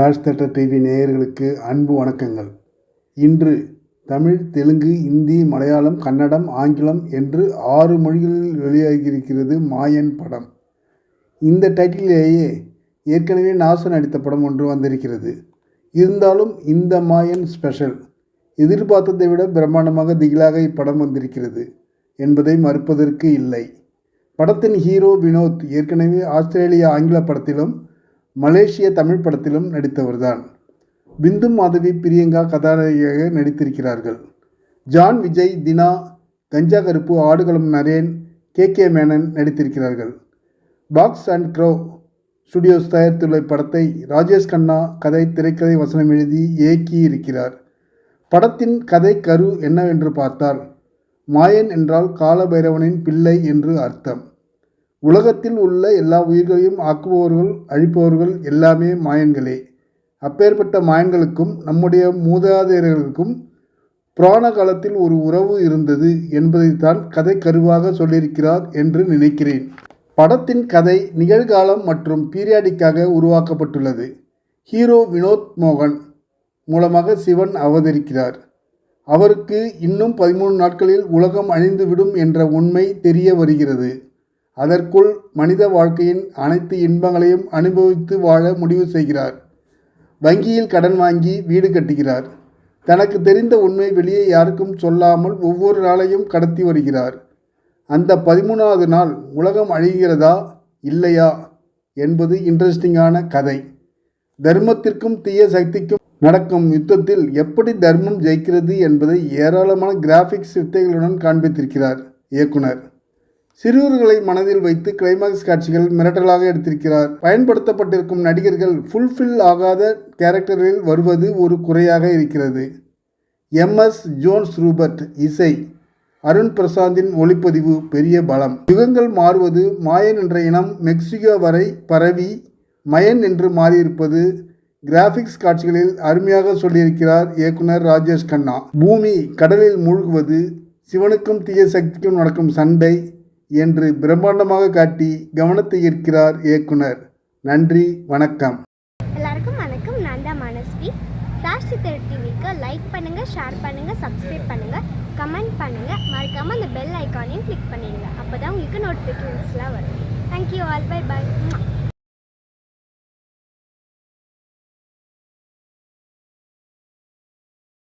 Raj theatre TV நேயர்களுக்கு அன்பு வணக்கங்கள். இன்று தமிழ் தெலுங்கு இந்தி மலையாளம் கன்னடம் ஆங்கிலம் என்று ஆறு மொழிகளில் வெளியாகியிருக்கிறது மாயன் படம். இந்த டைட்டிலேயே ஏற்கனவே நாசன் நடித்த படம் ஒன்று வந்திருக்கிறது. இருந்தாலும் இந்த மாயன் ஸ்பெஷல். எதிர்பார்த்ததை விட பிரம்மாண்டமாக திகிலாக இப்படம் வந்திருக்கிறது என்பதை மறுப்பதற்கு இல்லை. படத்தின் ஹீரோ வினோத் ஏற்கனவே ஆஸ்திரேலிய ஆங்கில படத்திலும் மலேசிய தமிழ் படத்திலும் நடித்தவர்தான். பிந்து மாதவி பிரியங்கா கதாநாயகியாக நடித்திருக்கிறார்கள். ஜான் விஜய் தினா கஞ்சா கருப்பு ஆடுகளம் நரேன் கே கே மேனன் நடித்திருக்கிறார்கள். பாக்ஸ் அண்ட் க்ரோ ஸ்டுடியோஸ் தயாரித்துள்ள இப்படத்தை ராஜேஷ் கண்ணா கதை திரைக்கதை வசனம் எழுதி இயக்கி இருக்கிறார் படத்தின் கதை கரு என்னவென்று பார்த்தால் மாயன் என்றால் காலபைரவனின் பிள்ளை என்று அர்த்தம். உலகத்தில் உள்ள எல்லா உயிர்களையும் ஆக்குபவர்கள் அழிப்பவர்கள் எல்லாமே மாயன்களே. அப்பேற்பட்ட மாயன்களுக்கும் நம்முடைய மூதாதையர்களுக்கும் புராண காலத்தில் ஒரு உறவு இருந்தது என்பதைத்தான் கதை கருவாக சொல்லியிருக்கிறார் என்று நினைக்கிறேன். படத்தின் கதை நிகழ்காலம் மற்றும் பீரியாடிக்காக உருவாக்கப்பட்டுள்ளது. ஹீரோ வினோத் மோகன் மூலமாக சிவன் அவதரிக்கிறார். அவருக்கு இன்னும் பதிமூணு நாட்களில் உலகம் அழிந்துவிடும் என்ற உண்மை தெரிய வருகிறது. அதற்குள் மனித வாழ்க்கையின் அனைத்து இன்பங்களையும் அனுபவித்து வாழ முடிவு செய்கிறார். வங்கியில் கடன் வாங்கி வீடு கட்டுகிறார். தனக்கு தெரிந்த உண்மை வெளியே யாருக்கும் சொல்லாமல் ஒவ்வொரு நாளையும் கடத்தி வருகிறார். அந்த பதிமூணாவது நாள் உலகம் அழிகிறதா இல்லையா என்பது இன்ட்ரெஸ்டிங்கான கதை. தர்மத்திற்கும் தீய சக்திக்கும் நடக்கும் யுத்தத்தில் எப்படி தர்மம் ஜெயிக்கிறது என்பதை ஏராளமான கிராஃபிக்ஸ் வித்தைகளுடன் காண்பித்திருக்கிறார் இயக்குனர். சிறுவர்களை மனதில் வைத்து கிளைமாக்ஸ் காட்சிகள் மிரட்டலாக எடுத்திருக்கிறார். பயன்படுத்தப்பட்டிருக்கும் நடிகர்கள் ஃபுல்ஃபில் ஆகாத கேரக்டரில் வருவது ஒரு குறையாக இருக்கிறது. எம்எஸ் ஜோன்ஸ் ரூபர்ட் இசை அருண் பிரசாந்தின் ஒளிப்பதிவு பெரிய பலம். யுகங்கள் மாறுவது மாயன் என்ற இனம் மெக்சிகோ வரை பரவி மயன் என்று மாறியிருப்பது கிராஃபிக்ஸ் காட்சிகளில் அருமையாக சொல்லியிருக்கிறார் இயக்குனர் ராஜேஷ் கண்ணா. பூமி கடலில் மூழ்குவது சிவனுக்கும் தீய சக்திக்கும் நடக்கும் சண்டை என்று பிரம்மாண்டமாக காட்டி கவனத்தை ஈர்க்கிறார் இயக்குனர். நன்றி வணக்கம். எல்லாருக்கும் வணக்கம். நான் தான் மனஸ்வி. ஃப்ளாஷ் டிவிக்கு லைக் பண்ணுங்கள் ஷேர் பண்ணுங்கள் சப்ஸ்கிரைப் பண்ணுங்கள் கமெண்ட் பண்ணுங்கள் மறக்காமல் அந்த பெல் ஐக்கானையும் கிளிக் பண்ணிடுங்க. அப்போ தான் உங்களுக்கு நோட்டிஃபிகேஷன்ஸ்லாம் வரும். Thank you all by by